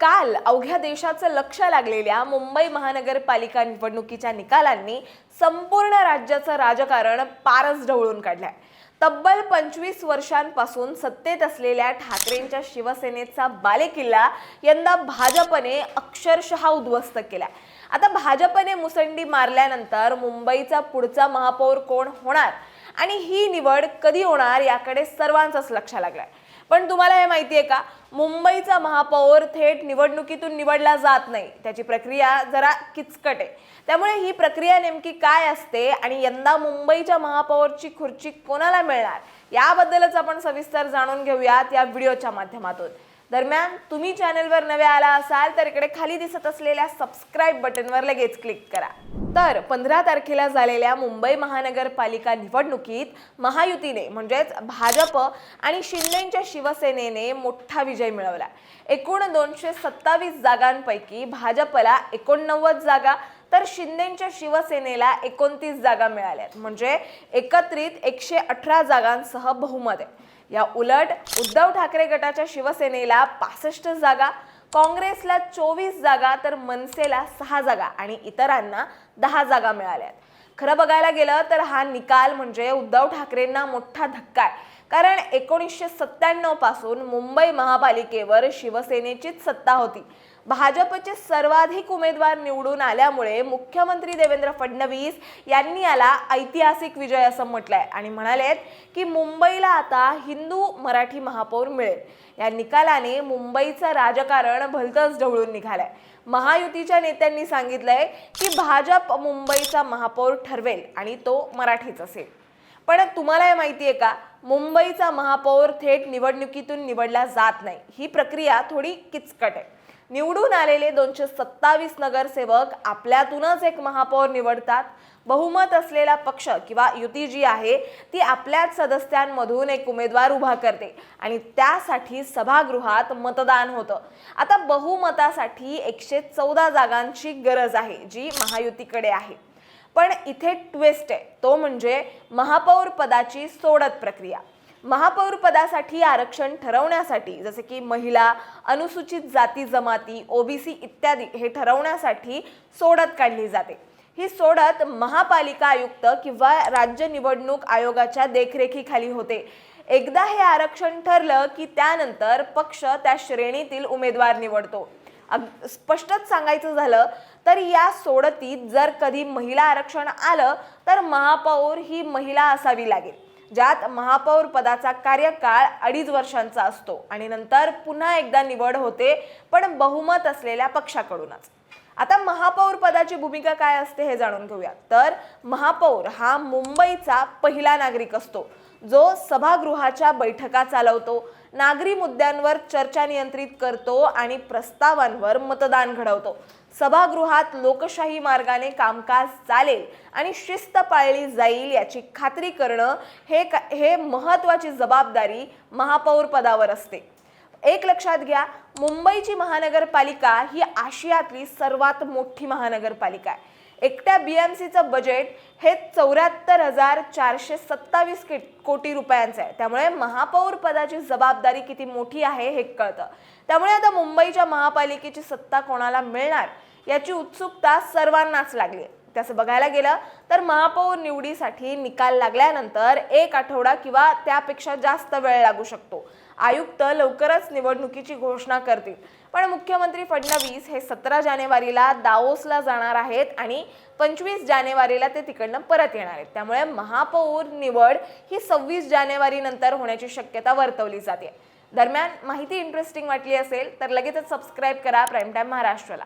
काल अवघ्या देशाचं लक्ष लागलेल्या मुंबई महानगरपालिका निवडणुकीच्या निकालांनी संपूर्ण राज्याचं राजकारण पारच ढवळून काढलंय. तब्बल पंचवीस वर्षांपासून सत्तेत असलेल्या ठाकरेंच्या शिवसेनेचा बालेकिल्ला यंदा भाजपने अक्षरशः उद्ध्वस्त केलाय. आता भाजपने मुसंडी मारल्यानंतर मुंबईचा पुढचा महापौर कोण होणार? आणि ही निवड कधी होणार याकडे सर्वांचंच लक्ष लागलंय. पण तुम्हाला हे माहिती आहे का? मुंबईचा महापौर थेट निवडणुकीतून निवडला जात नाही. त्याची प्रक्रिया जरा किचकट आहे. त्यामुळे ही प्रक्रिया नेमकी काय असते आणि यंदा मुंबईच्या महापौरची खुर्ची कोणाला मिळणार? याबद्दलच आपण सविस्तर जाणून घेऊयात या व्हिडिओच्या माध्यमातून. दरम्यान तुम्ही चॅनलवर नवे आला असाल तर इकडे खाली दिसत असलेल्या सबस्क्राईब बटनवर लगेच क्लिक करा. तर पंधरा तारखेला झालेल्या मुंबई महानगरपालिका निवडणुकीत महायुतीने म्हणजेच भाजप आणि शिंदेच्या शिवसेनेने मोठा विजय मिळवला. एकूण दोनशे सत्तावीस जागांपैकी भाजपला एकोणनव्वद जागा तर शिंदेच्या शिवसेनेला एकोणतीस जागा मिळाल्यात म्हणजे एकत्रित एकशे अठरा जागांसह बहुमत आहे. या उलट उद्धव ठाकरे गटाच्या शिवसेनेला पासष्ट जागा काँग्रेसला चोवीस जागा तर मनसेला सहा जागा आणि इतरांना दहा जागा मिळाल्यात. खरं बघायला गेलं तर हा निकाल म्हणजे उद्धव ठाकरेंना मोठा धक्का आहे. कारण एकोणीसशे सत्त्याण्णवपासून मुंबई महापालिकेवर शिवसेनेचीच सत्ता होती. भाजपचे सर्वाधिक उमेदवार निवडून आल्यामुळे मुख्यमंत्री देवेंद्र फडणवीस यांनी याला ऐतिहासिक विजय असं म्हटलंय आणि म्हणालेत की मुंबईला आता हिंदू मराठी महापौर मिळेल. या निकालाने मुंबईचं राजकारण भलतंच ढवळून निघालंय. महायुतीच्या नेत्यांनी सांगितलंय की भाजप मुंबईचा महापौर ठरवेल आणि तो मराठीच असेल. पण तुम्हाला हे माहिती आहे का? मुंबईचा महापौर थेट निवडणुकीतून निवडला जात नाही. ही प्रक्रिया थोडी किचकट आहे. निवडून आलेले दोनशे सत्तावीस नगरसेवक आपल्यातूनच एक महापौर निवडतात. बहुमत असलेला पक्ष किंवा युती जी आहे ती आपल्याच सदस्यांमधून एक उमेदवार उभा करते आणि त्यासाठी सभागृहात मतदान होतं. आता बहुमतासाठी एकशे चौदा जागांची गरज आहे जी महायुतीकडे आहे. पण इथे ट्विस्ट आहे. तो म्हणजे महापौर पदाची सोडत प्रक्रिया. महापौर पदासाठी आरक्षण ठरवण्यासाठी जसे की महिला अनुसूचित जाती जमाती ओबीसी इत्यादी हे ठरवण्यासाठी सोडत काढली जाते. ही सोडत महापालिका आयुक्त किंवा राज्य निवडणूक आयोगाच्या देखरेखीखाली होते. एकदा हे आरक्षण ठरलं की त्यानंतर पक्ष त्या श्रेणीतील उमेदवार निवडतो. स्पष्टच सांगायचं झालं तर या सोडतीत जर कधी महिला आरक्षण आलं तर महापौर ही महिला असावी लागेल. ज्यात महापौर पदाचा कार्यकाळ अडीच वर्षांचा असतो आणि नंतर पुन्हा एकदा निवड होते पण बहुमत असलेल्या पक्षाकडूनच. आता महापौर पदाची भूमिका काय असते हे जाणून घेऊया तर महापौर हा मुंबईचा पहिला नागरिक असतो जो सभागृहाच्या बैठका चालवतो नागरी मुद्द्यांवर चर्चा नियंत्रित करतो आणि प्रस्तावांवर मतदान घडवतो. सभागृहात लोकशाही मार्गाने कामकाज चालेल आणि शिस्त पाळली जाईल याची खात्री करणं हे का- हे महत्वाची जबाबदारी महापौर पदावर असते. एक लक्षात घ्या मुंबईची महानगरपालिका ही आशियातली सर्वात मोठी महानगरपालिका आहे. एकट्या बीएमसीचं बजेट हे चौऱ्याहत्तर हजार चारशे सत्तावीस कि कोटी रुपयांचं आहे. त्यामुळे महापौर पदाची जबाबदारी किती मोठी आहे हे कळतं. त्यामुळे आता मुंबईच्या महापालिकेची सत्ता कोणाला मिळणार याची उत्सुकता सर्वांनाच लागली आहे. तसं बघायला गेलं तर महापौर निवडीसाठी निकाल लागल्यानंतर एक आठवडा किंवा त्यापेक्षा जास्त वेळ लागू शकतो. आयुक्त लवकरच निवडणुकीची घोषणा करतील. पण मुख्यमंत्री फडणवीस हे सतरा जानेवारीला दाओसला जाणार आहेत आणि पंचवीस जानेवारीला ते तिकडनं परत येणार आहेत. त्यामुळे महापौर निवड ही सव्वीस जानेवारी नंतर होण्याची शक्यता वर्तवली जाते. दरम्यान माहिती इंटरेस्टिंग वाटली असेल तर लगेचच सबस्क्राईब करा. प्राईम टाईम महाराष्ट्राला.